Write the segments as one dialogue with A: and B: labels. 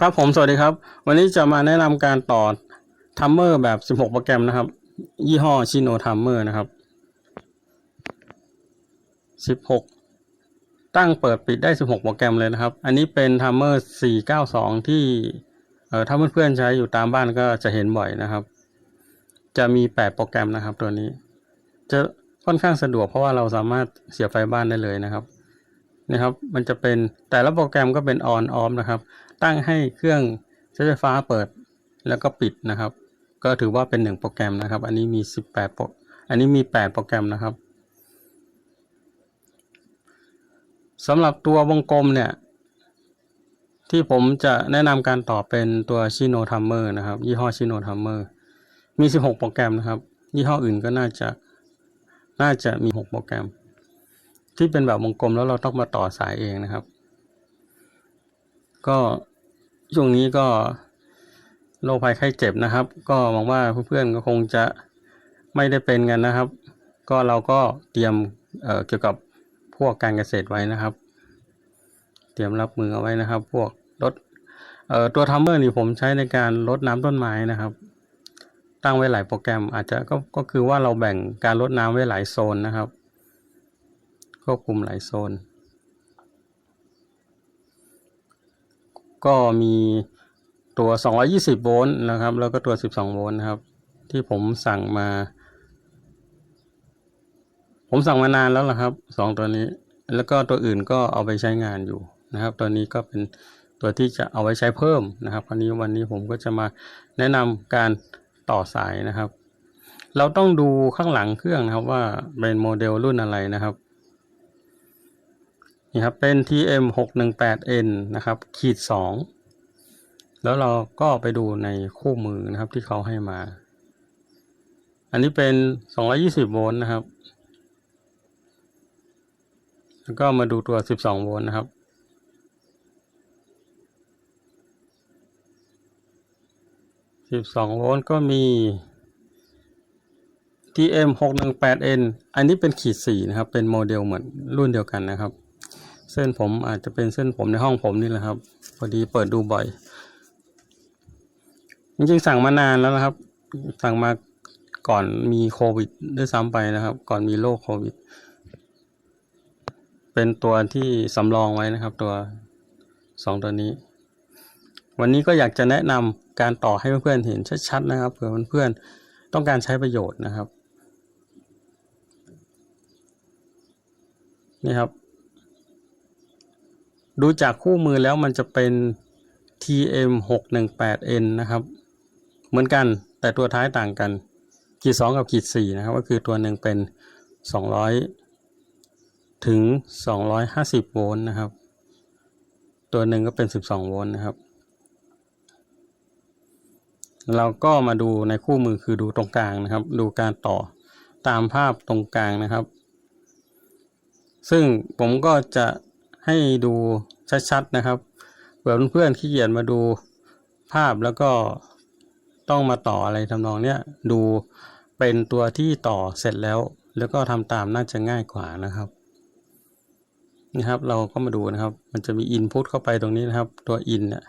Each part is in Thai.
A: ครับผมสวัสดีครับ วันนี้จะมาแนะนำการต่อทัมเมอร์แบบ 16 โปรแกรมนะครับ ยี่ห้อชิโนทัมเมอร์นะครับ 16 ตั้งเปิดปิดได้ 16 โปรแกรมเลยนะครับ อันนี้เป็นทัมเมอร์ 492 ที่เอ่อถ้าเพื่อนๆใช้อยู่ตามบ้านก็จะเห็นบ่อยนะครับ จะมี 8 โปรแกรมนะครับตัวนี้ จะค่อนข้างสะดวกเพราะว่าเราสามารถเสียบไฟบ้านได้เลยนะครับ นะครับ มันจะเป็นแต่ละโปรแกรมก็เป็น on off นะครับ ตั้งให้เครื่องใช้ไฟฟ้าเปิดแล้วก็ปิดนะครับ ก็ถือว่าเป็นหนึ่งโปรแกรมนะครับ อันนี้มี 18โปรอันนี้มี 8 โปรแกรมนะครับสำหรับตัววงกลมเนี่ย ที่ผมจะแนะนำการต่อเป็นตัวชิโนทัมเมอร์นะครับ ยี่ห้อชิโนทัมเมอร์มี 16 โปรแกรมนะครับ ยี่ห้ออื่นก็น่าจะน่าจะมี 6 โปรแกรม ที่เป็นแบบวงกลมแล้วเราต้องมาต่อสายเองนะครับ ก็ช่วงนี้ก็โรคภัยไข้เจ็บนะครับ ก็หวังว่าเพื่อนๆก็คงจะไม่ได้เป็นกันนะครับ ก็เราก็เตรียมเเกี่ยวกับพวกการเกษตรไว้นะครับ เตรียมรับมือเอาไว้นะครับ พวกรถตัวทัมเมอร์นี่ผมใช้ในการลดน้ำต้นไม้นะครับ ตั้งไว้หลายโปรแกรมอาจจะก็ก็คือว่าเราแบ่งการลดน้ำไว้หลายโซนนะครับ ควบคุมหลายโซน ก็มีตัว 220 โวลต์นะครับ แล้วก็ตัว 12 โวลต์นะครับ ที่ผมสั่งมา ผมสั่งมานานแล้วล่ะครับสองตัวนี้ แล้วก็ตัวอื่นก็เอาไปใช้งานอยู่นะครับ ตัวนี้ก็เป็นตัวที่จะเอาไว้ใช้เพิ่มนะครับ คราวนี้วันนี้ผมก็จะมาแนะนำการต่อสายนะครับ เราต้องดูข้างหลังเครื่องนะครับว่าเป็นโมเดลรุ่นอะไรนะครับ นี่ครับเป็น TM 6 1 8 N นะครับขีด2แล้วเราก็ไปดูในคู่มือนะครับที่เขาให้มา อันนี้เป็น 220 โวลต์นะครับ แล้วก็มาดูตัว 12 โวลต์นะครับ12โวลต์ก็มี TM 6 1 8 N อันนี้เป็นขีด4นะครับ เป็นโมเดลเหมือนรุ่นเดียวกันนะครับ เส้นผมอาจจะเป็นเส้นผมในห้องผมนี่แหละครับ พอดีเปิดดูบ่อย จริงๆสั่งมานานแล้วนะครับ สั่งมาก่อนมีโควิดด้วยซ้ำไปนะครับ ก่อนมีโรคโควิด เป็นตัวที่สำรองไว้นะครับ ตัวสองตัวนี้ วันนี้ก็อยากจะแนะนำการต่อให้เพื่อนๆเห็นชัดๆนะครับเผื่อเพื่อนๆต้องการใช้ประโยชน์นะครับนี่ครับ ดูจากคู่มือแล้วมันจะเป็น TM 6 1 8 N นะครับ เหมือนกันแต่ตัวท้ายต่างกัน ขีด 2 กับขีด 4 นะครับ ก็คือตัวหนึ่งเป็น 200 ถึง 250 โวลต์นะครับ ตัวหนึ่งก็เป็น 12 โวลต์นะครับ เราก็มาดูในคู่มือคือดูตรงกลางนะครับ ดูการต่อตามภาพตรงกลางนะครับ ซึ่งผมก็จะ ให้ดูชัดๆนะครับเผื่อเพื่อนๆขี้เกียจมาดูภาพแล้วก็ต้องมาต่ออะไรทำนองเนี้ยดูเป็นตัวที่ต่อเสร็จแล้ว แล้วก็ทำตามน่าจะง่ายกว่านะครับนี่ครับ เราก็มาดูนะครับ มันจะมี Input เข้าไปตรงนี้นะครับ ตัว In เนี่ย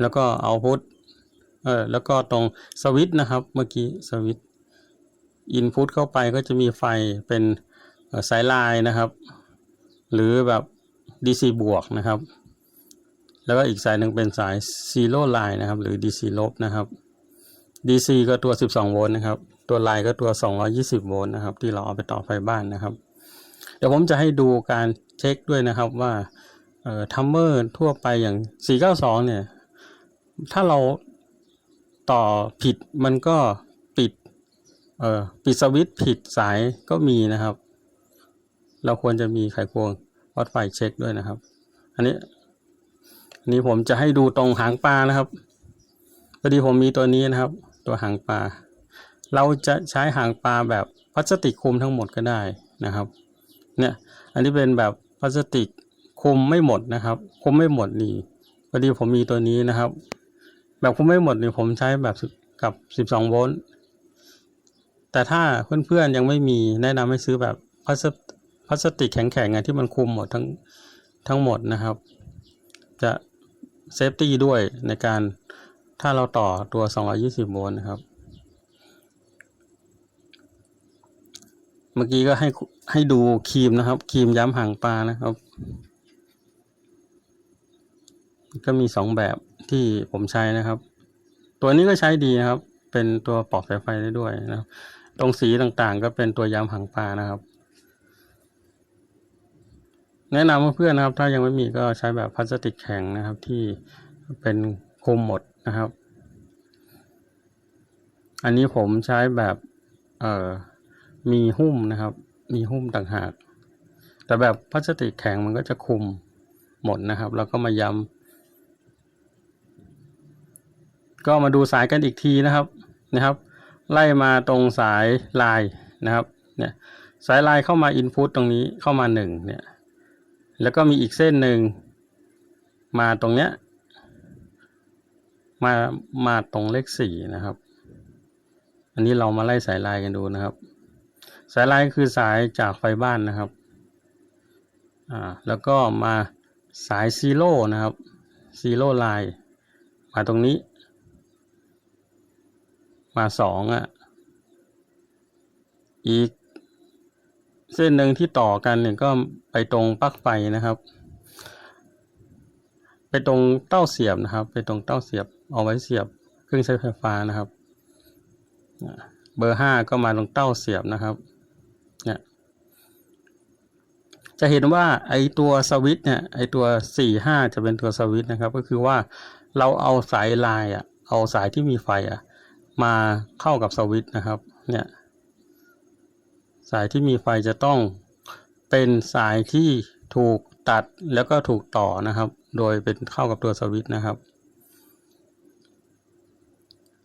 A: แล้วก็ Output เออแล้วก็ตรงสวิตนะครับ เมื่อกี้สวิตช์ Input เข้าไปก็จะมีไฟเป็นสายลายนะครับ หรือแบบ DC บวกนะครับ แล้วก็อีกสายหนึ่งเป็นสาย Zero Line นะครับ หรือ DC ลบนะครับ DC ก็ตัว 12 โวลต์นะครับ ตัวไลน์ก็ตัว 220 โวลต์นะครับ ที่เราเอาไปต่อไฟบ้านนะครับ เดี๋ยวผมจะให้ดูการเช็คด้วยนะครับว่าทัมเมอร์ทั่วไปอย่าง 492 เนี่ย ถ้าเราต่อผิดมันก็ปิดปิดสวิตช์ผิดสายก็มีนะครับ เราควรจะมีไขควง วัดไฟเช็คด้วยนะครับ อันนี้อันนี้ผมจะให้ดูตรงหางปลานะครับพอดีผมมีตัวนี้นะครับ ตัวหางปลาเราจะใช้หางปลาแบบพลาสติกคุมทั้งหมดก็ได้นะครับเนี่ยอันนี้เป็นแบบพลาสติกคุมไม่หมดนะครับ คุมไม่หมดนี่พอดีผมมีตัวนี้นะครับ แบบคุมไม่หมดนี่ผมใช้แบบกับ 12 โวลต์แต่ถ้าเพื่อนๆยังไม่มีแนะนำให้ซื้อแบบพลาส พลาสติกแข็งๆไงที่มันคุมหมดทั้งทั้งหมดนะครับ จะเซฟตี้ด้วยในการถ้าเราต่อตัว 220 โวลต์นะครับ เมื่อกี้ก็ให้ให้ดูครีมนะครับครีมย้ำหางปลานะครับ ก็มีสองแบบที่ผมใช้นะครับ ตัวนี้ก็ใช้ดีนะครับ เป็นตัวปอกสายไฟได้ด้วยนะครับ ตรงสีต่างๆ ก็เป็นตัวย้ำหางปลานะครับ แนะนำเพื่อนนะครับ ถ้ายังไม่มีก็ใช้แบบพลาสติกแข็งนะครับ ที่เป็นคุมหมดนะครับ อันนี้ผมใช้แบบเอ่อมีหุ้มนะครับ มีหุ้มต่างหาก แต่แบบพลาสติกแข็งมันก็จะคุมหมดนะครับ แล้วก็มาย้ำก็มาดูสายกันอีกทีนะครับนะครับ ไล่มาตรงสายลายนะครับเนี่ยสายลายเข้ามาอินพุตตรงนี้เข้ามาหนึ่งเนี่ย แล้วก็มีอีกเส้นหนึ่ง มาตรงเนี้ย มา มาตรงเลขสี่นะครับ อันนี้เรามาไล่สายลายกันดูนะครับ สายลายคือสายจากไฟบ้านนะครับ อ่า แล้วก็มาสายซีโร่นะครับซีโร่ไลน์มาตรงนี้ มาสองอะ อีก เส้นหนึ่งที่ต่อกันเนี่ยก็ไปตรงปลั๊กไฟนะครับ ไปตรงเต้าเสียบนะครับ ไปตรงเต้าเสียบเอาไว้เสียบเครื่องใช้ไฟฟ้านะครับ เบอร์ห้าก็มาตรงเต้าเสียบนะครับเนี่ยจะเห็นว่าไอตัวสวิตเนี่ยไอตัวสี่ห้าจะเป็นตัวสวิตนะครับ ก็คือว่าเราเอาสายลายอะเอาสายที่มีไฟอะมาเข้ากับสวิตนะครับเนี่ย สายที่มีไฟจะต้องเป็นสายที่ถูกตัดแล้วก็ถูกต่อนะครับ โดยเป็นเข้ากับตัวสวิตช์นะครับ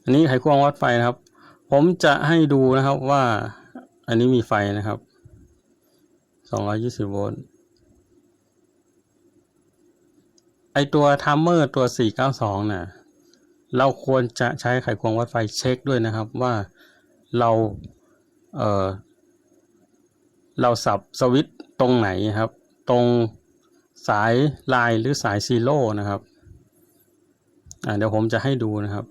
A: อันนี้ไขควงวัดไฟนะครับ ผมจะให้ดูนะครับว่าอันนี้มีไฟนะครับ 220 โวลต์ไอตัวทัมเมอร์ตัว 492น่ะเราควรจะใช้ไขควงวัดไฟเช็คด้วยนะครับว่าเราเอ่อ เราสับสวิตช์ตรงไหนครับ ตรงสายลายหรือสายซีโร่นะครับเดี๋ยวผมจะให้ดูนะครับ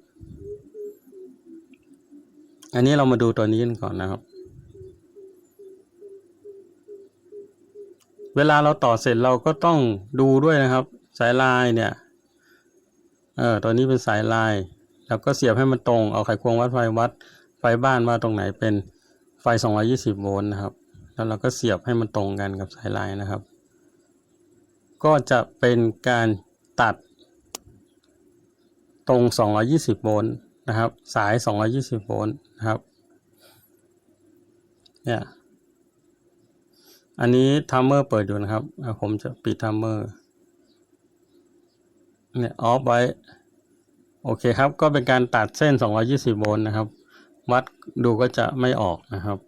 A: อันนี้เรามาดูตัวนี้กันก่อนนะครับ เวลาเราต่อเสร็จเราก็ต้องดูด้วยนะครับ สายลายเนี่ยเออตัวนี้เป็นสายลายแล้วก็เสียบให้มันตรง เอาไขควงวัดไฟวัดไฟบ้านว่าตรงไหนเป็นไฟ 220 โวลต์นะครับ แล้วเราก็เสียบให้มันตรงกันกับสายลายนะครับ ก็จะเป็นการตัดตรง 220 โวลต์นะครับ สาย 220 โวลต์นะครับเนี่ยอันนี้ทัมเมอร์เปิดอยู่นะครับ ผมจะปิดทัมเมอร์เนี่ยออฟไว้ โอเคครับ ก็เป็นการตัดเส้น 220 โวลต์นะครับ วัดดูก็จะไม่ออกนะครับ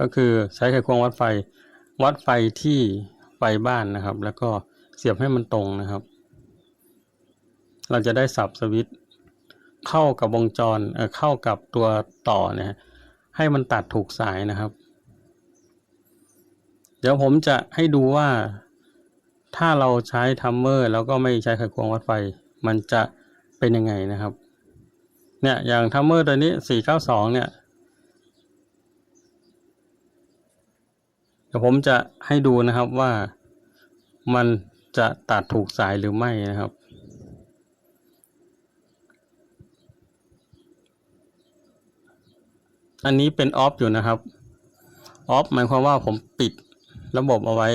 A: ก็คือใช้ไขควงวัดไฟ วัดไฟที่ไฟบ้านนะครับ แล้วก็เสียบให้มันตรงนะครับ เราจะได้สับสวิตช์เข้ากับวงจรเอ่อเข้ากับตัวต่อเนี่ยให้มันตัดถูกสายนะครับ เดี๋ยวผมจะให้ดูว่าถ้าเราใช้ทัมเมอร์แล้วก็ไม่ใช้ไขควงวัดไฟ มันจะเป็นยังไงนะครับ เนี่ยอย่างทัมเมอร์ตัวนี้ 492 เนี่ย ดี๋ยวผมจะให้ดูนะครับว่ามันจะตัดถูกสายหรือไม่นะครับ อันนี้เป็นออฟอยู่นะครับ ออฟหมายความว่าผมปิดระบบเอาไว้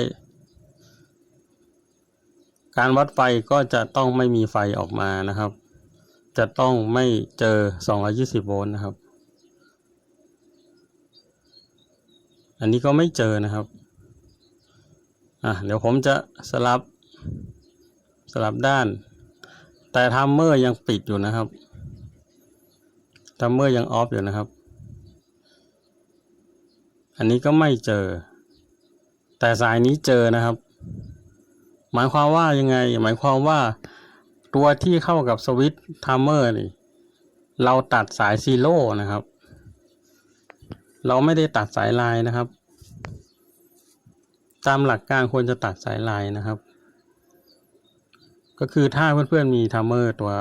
A: การวัดไฟก็จะต้องไม่มีไฟออกมานะครับ จะต้องไม่เจอ 220 โวลต์นะครับ อันนี้ก็ไม่เจอนะครับ อะเดี๋ยวผมจะสลับสลับด้าน แต่ทัมเมอร์ยังปิดอยู่นะครับทัมเมอร์ยังออฟอยู่นะครับ อันนี้ก็ไม่เจอ แต่สายนี้เจอนะครับ หมายความว่ายังไง หมายความว่าตัวที่เข้ากับสวิตช์ทัมเมอร์นี่ เราตัดสายซีโร่นะครับ เราไม่ได้ตัดสายลายนะครับ ตามหลักการควรจะตัดสายลายนะครับ ก็คือถ้าเพื่อนๆมีทัมเมอร์ตัว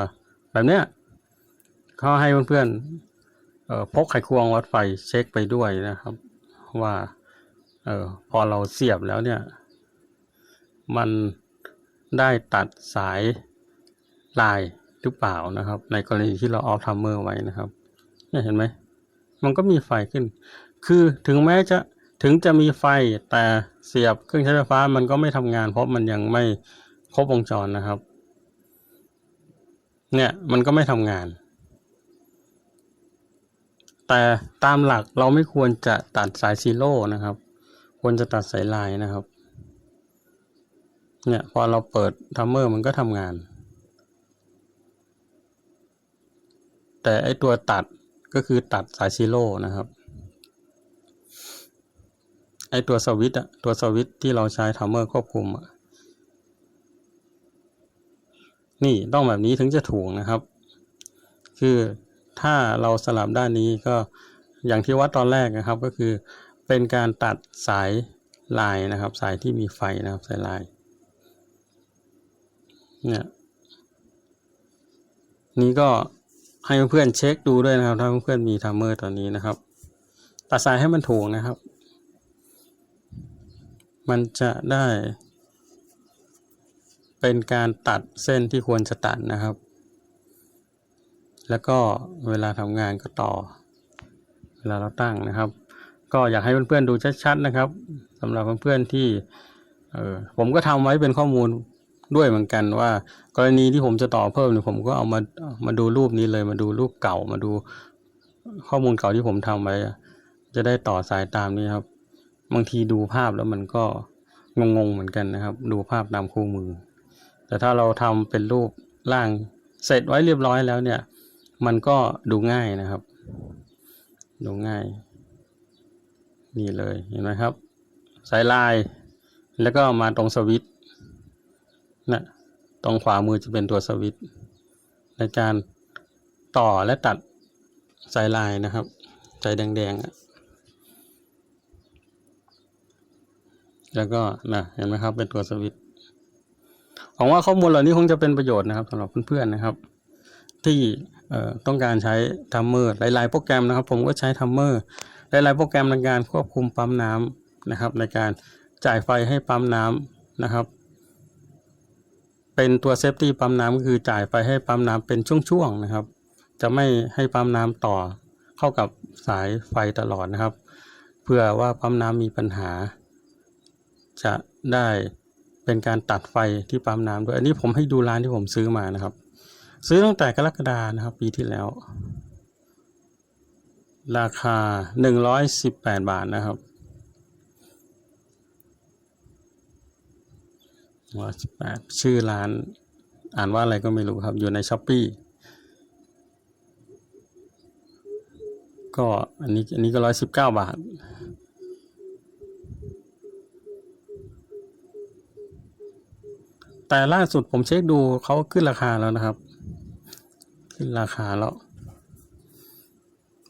A: แบบเนี้ยเขาให้เพื่อนๆเอ่อพกไขควงวัดไฟเช็คไปด้วยนะครับ ว่าเออพอเราเสียบแล้วเนี่ย มันได้ตัดสายลายหรือเปล่านะครับ ในกรณีที่เราออฟทัมเมอร์ไว้นะครับเนี่ยเห็นไหม มันก็มีไฟขึ้น คือถึงแม้จะถึงจะมีไฟแต่เสียบเครื่องใช้ไฟฟ้ามันก็ไม่ทำงาน เพราะมันยังไม่ครบวงจรนะครับ เนี่ยมันก็ไม่ทำงาน แต่ตามหลักเราไม่ควรจะตัดสายซีโร่นะครับ ควรจะตัดสายลายนะครับ เนี่ยพอเราเปิดทัมเมอร์มันก็ทำงาน แต่ไอตัวตัด ก็คือตัดสายซีโร่นะครับ ไอตัวสวิตช์อะตัวสวิตช์ที่เราใช้ทัมเมอร์ควบคุมอะนี่ต้องแบบนี้ถึงจะถูกนะครับ คือถ้าเราสลับด้านนี้ก็อย่างที่วัดตอนแรกนะครับก็คือเป็นการตัดสายลายนะครับ สายที่มีไฟนะครับสายลายเนี่ยนี่ก็ ให้เพื่อนๆเช็คดูด้วยนะครับ ถ้าเพื่อนๆมีทัมเมอร์ตัวนี้นะครับ ตัดสายให้มันถูกนะครับ มันจะได้ เป็นการตัดเส้นที่ควรจะตัดนะครับ แล้วก็เวลาทำงานก็ต่อ เวลาเราตั้งนะครับ ก็อยากให้เพื่อนๆดูชัดๆนะครับสำหรับเพื่อนๆที่เออผมก็ทำไว้เป็นข้อมูล ด้วยเหมือนกันว่า กรณีที่ผมจะต่อเพิ่มเนี่ยผมก็เอามามาดูรูปนี้เลยมาดูรูปเก่ามาดูข้อมูลเก่าที่ผมทำไว้ จะได้ต่อสายตามนี้ครับ บางทีดูภาพแล้วมันก็งงๆเหมือนกันนะครับ ดูภาพตามคู่มือ แต่ถ้าเราทำเป็นรูปร่างเสร็จไว้เรียบร้อยแล้วเนี่ย มันก็ดูง่ายนะครับ ดูง่าย นี่เลยเห็นไหมครับ สายลายแล้วก็มาตรงสวิต นะตรงขวามือจะเป็นตัวสวิตช์ในการต่อและตัดสายลายนะครับสายแดงๆแล้วก็นะเห็นไหมครับเป็นตัวสวิตช์หวังว่าข้อมูลเหล่านี้คงจะเป็นประโยชน์นะครับสำหรับเพื่อนๆนะครับ ที่ต้องการใช้ทัมเมอร์หลายๆโปรแกรมนะครับ ผมก็ใช้ทัมเมอร์หลายๆโปรแกรมในการควบคุมปั๊มน้ำนะครับ ในการจ่ายไฟให้ปั๊มน้ำนะครับ เป็นตัวเซฟตี้ปั๊มน้ำก็คือจ่ายไฟให้ปั๊มน้ำเป็นช่วงๆนะครับ จะไม่ให้ปั๊มน้ำต่อเข้ากับสายไฟตลอดนะครับ เพื่อว่าปั๊มน้ำมีปัญหา จะได้เป็นการตัดไฟที่ปั๊มน้ำด้วย อันนี้ผมให้ดูร้านที่ผมซื้อมานะครับ ซื้อตั้งแต่กรกฎานะครับ ปีที่แล้ว ราคาหนึ่งร้อยสิบแปดบาทนะครับ ร้อยสิบแปดชื่อร้าน อ่านว่าอะไรก็ไม่รู้ครับ อยู่ในช้อปปีก็อันนี้อันนี้ก็ร้อยสิบเก้าบาท แต่ล่าสุดผมเช็คดูเขาขึ้นราคาแล้วนะครับ ขึ้นราคาแล้ว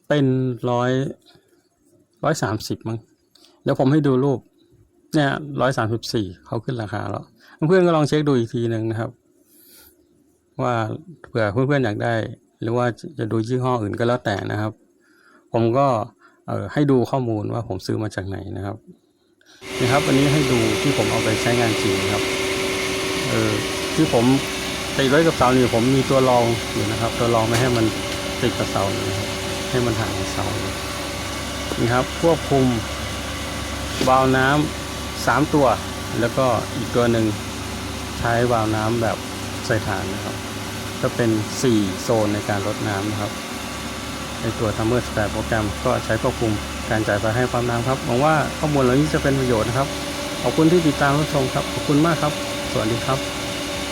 A: เป็นร้อยร้อยสามสิบมั้งเดี๋ยวผมให้ดูรูป เนี่ยร้อยสามสิบสี่เขาขึ้นราคาแล้วเพื่อนๆก็ลองเช็คดูอีกทีหนึ่งนะครับ ว่าเผื่อเพื่อนๆอยากได้ หรือว่าจะดูยี่ห้ออื่นก็แล้วแต่นะครับ ผมก็เออให้ดูข้อมูลว่าผมซื้อมาจากไหนนะครับนะครับอันนี้ให้ดูที่ผมเอาไปใช้งานจริงครับเออที่ผมติดไว้กับเสานี่ผมมีตัวรองอยู่นะครับ ตัวรองไม่ให้มันติดกับเสานะครับให้มันห่างกับเสานี่ครับควบคุมวาล์วน้ำสา มตัว แล้วก็อีกตัวหนึ่งใช้วาล์วน้ำแบบใส่ฐานนะครับ ก็เป็น 4 โซนในการลดน้ำนะครับในตัวทัมเมอร์สแปโปรแกรมก็ใช้ควบคุมการจ่ายไฟให้ความน้ำครับหวังว่าข้อมูลเหล่านี้จะเป็นประโยชน์นะครับ ขอบคุณที่ติดตามรับชมครับ ขอบคุณมากครับ สวัสดีครับ